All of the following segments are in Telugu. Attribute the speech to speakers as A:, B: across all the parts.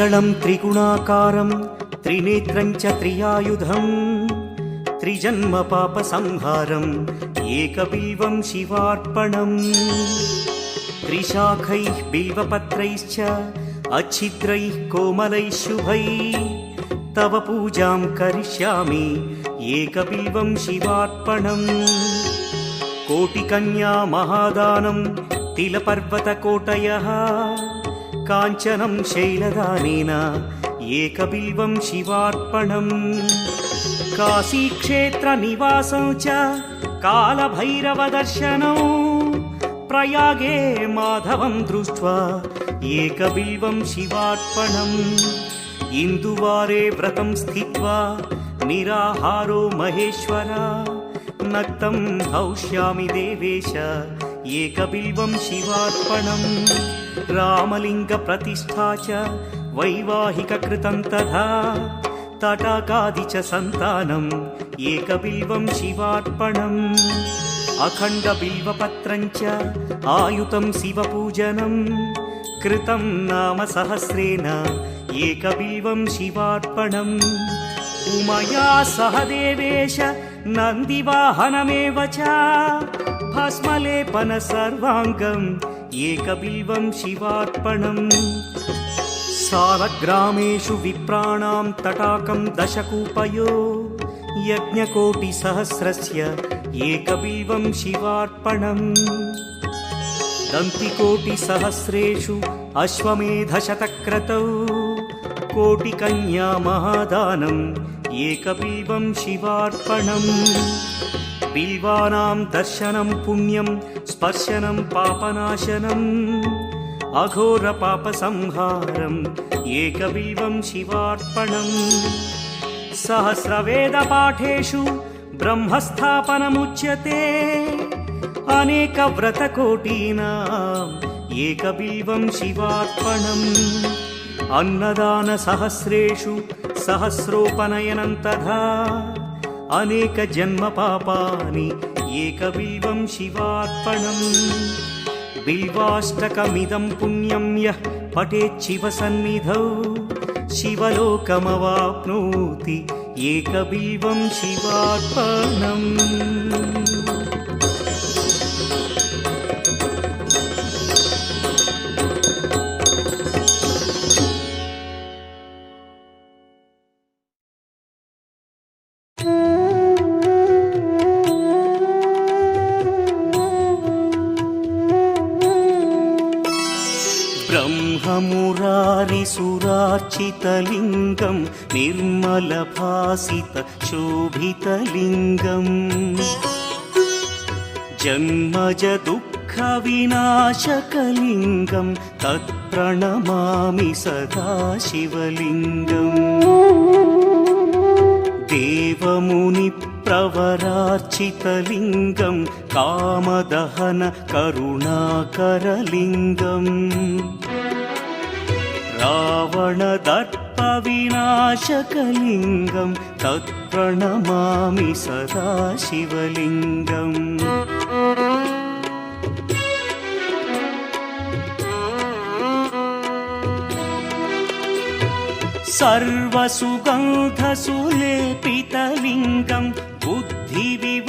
A: త్రిదళం త్రిగుణాకారం త్రినేత్రం చ త్రియాయుధం త్రిజన్మ పాప సంహారం ఏకబిల్వం శివార్పణం. త్రిశాఖై బిల్వపత్రైశ్చ అచ్చిద్రై కోమలై శుభై. తవ పూజాం కరిష్యామి ఏకబిల్వం శివార్పణం. కోటి కన్యా మహాదానం తిలపర్వతకోటయ. కాంచనం శైలదానేనా ఏకబిల్వం శివార్పణం. కాశీక్షేత్ర నివాసం చ కాలభైరవదర్శనం ప్రయాగే మాధవం దృష్ట్వా ఏకబిల్వం శివార్పణం. ఇందువారే వ్రతం స్థిత్వా? నిరాహారో మహేశ్వర. నక్తం భౌష్యామి దేవేశ. ఏకబిల్వం శివార్పణం. रामलिङ्गप्रतिष्ठा च वैवाहिककृतं तथा तटाकादि च सन्तानम् एकबिल्वं शिवार्पणम् अखण्डबिल्वपत्रं च आयुतं शिवपूजनं कृतं नाम सहस्रेण एकबिल्वं शिवार्पणम् उमया सह देवेश नन्दिवाहनमेव च भस्मलेपन सर्वाङ्गम् एकबिल्वं शिवार्पणम् सालग्रामेषु विप्राणां तटाकं दशकूपयो यज्ञकोटिसहस्रस्य एकबिल्वं शिवार्पणम् दन्तिकोटिसहस्रेषु अश्वमेधशतक्रतौ कोटिकन्या महादानम् एकबिल्वं शिवार्पणम् बिल्वानां दर्शनं पुण्यं स्पर्शनं पापनाशनम् अघोरपापसंहारम् एकबिल्वं शिवार्पणम् सहस्रवेदपाठेषु ब्रह्मस्थापनमुच्यते अनेकव्रतकोटीनाम् एकबिल्वं शिवार्पणम् अन्नदानसहस्रेषु सहस्रोपनयनं तथा అనేక జన్మ పాపాని ఏక బిల్వం శివార్పణం. బిల్వాష్టకమిదం పుణ్యం య పటే శివ సన్నిధౌ. శివలోకమవాప్నోతి ఏక బిల్వం శివార్పణం. शोभितलिङ्गम् जन्मज दुःखविनाशकलिङ्गं तत्प्रणमामि सदा शिवलिङ्गम् देवमुनिप्रवरार्चितलिङ्गं कामदहन करुणाकरलिङ्गम् रावणदर्पविनाशकलिङ्गं तत्प्रणमामि सदा शिवलिङ्गम् सर्वसुगन्धसुलेपितलिङ्गं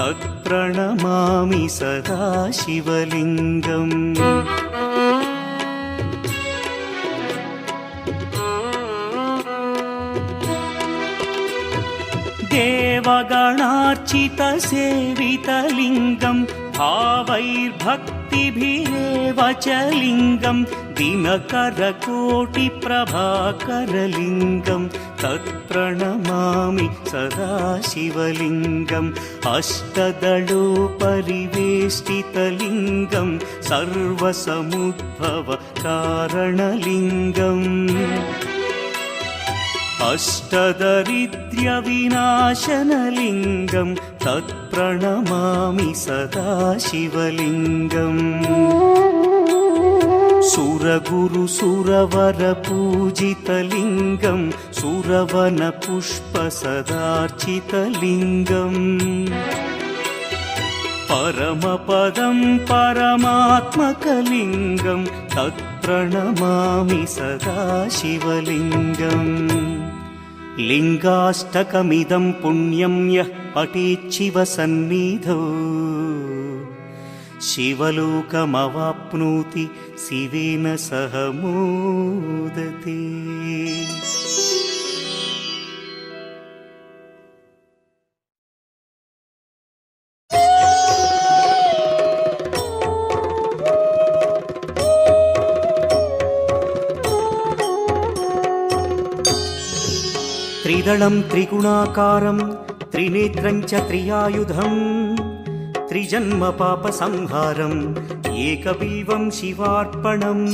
A: तत्प्रणमामि सदा शिवलिङ्गम्। देवगणार्चितसेवितलिङ्गं भावैर्भक्ति कोटिभिरेव च लिङ्गम् दिनकरकोटिप्रभाकरलिङ्गम् तत्प्रणमामि सदा शिवलिङ्गम् अष्टदलोपरिवेष्टितलिङ्गम् सर्वसमुद्भव कारणलिङ्गम् अष्टदरिद्र्यविनाशनलिङ्गं तत्प्रणमामि सदा शिवलिङ्गम् सुरगुरुसुरवरपूजितलिङ्गं सुरवनपुष्पसदार्चितलिङ्गम् परमपदं परमात्मकलिङ्गं तत्प्रणमामि सदा शिवलिङ्गम् लिङ्गाष्टकमिदं पुण्यं यः पठेच्छिव सन्निधौ शिवलोकमवाप्नोति शिवेन सह मोदते त्रिदलं त्रिगुणाकारं त्रिनेत्रं च त्रियायुधम् त्रिजन्मपापसंहारम् एकबिल्वं शिवार्पणम्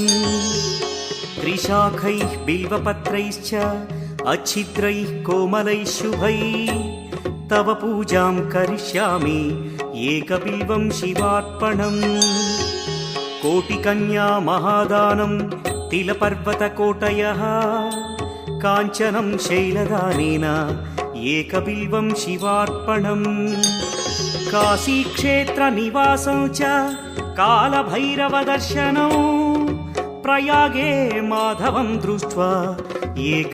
A: त्रिशाखैः बिल्वपत्रैश्च अच्छिद्रैः कोमलैः शुभैः तव पूजां करिष्यामि एकबिल्वं शिवार्पणम् कोटिकन्या महादानं तिलपर्वतकोटयः काञ्चनं शैलदानेन एकबिल्वं शिवार्पणम् काशीक्षेत्रनिवासं च कालभैरवदर्शनौ प्रयागे माधवं दृष्ट्वा एक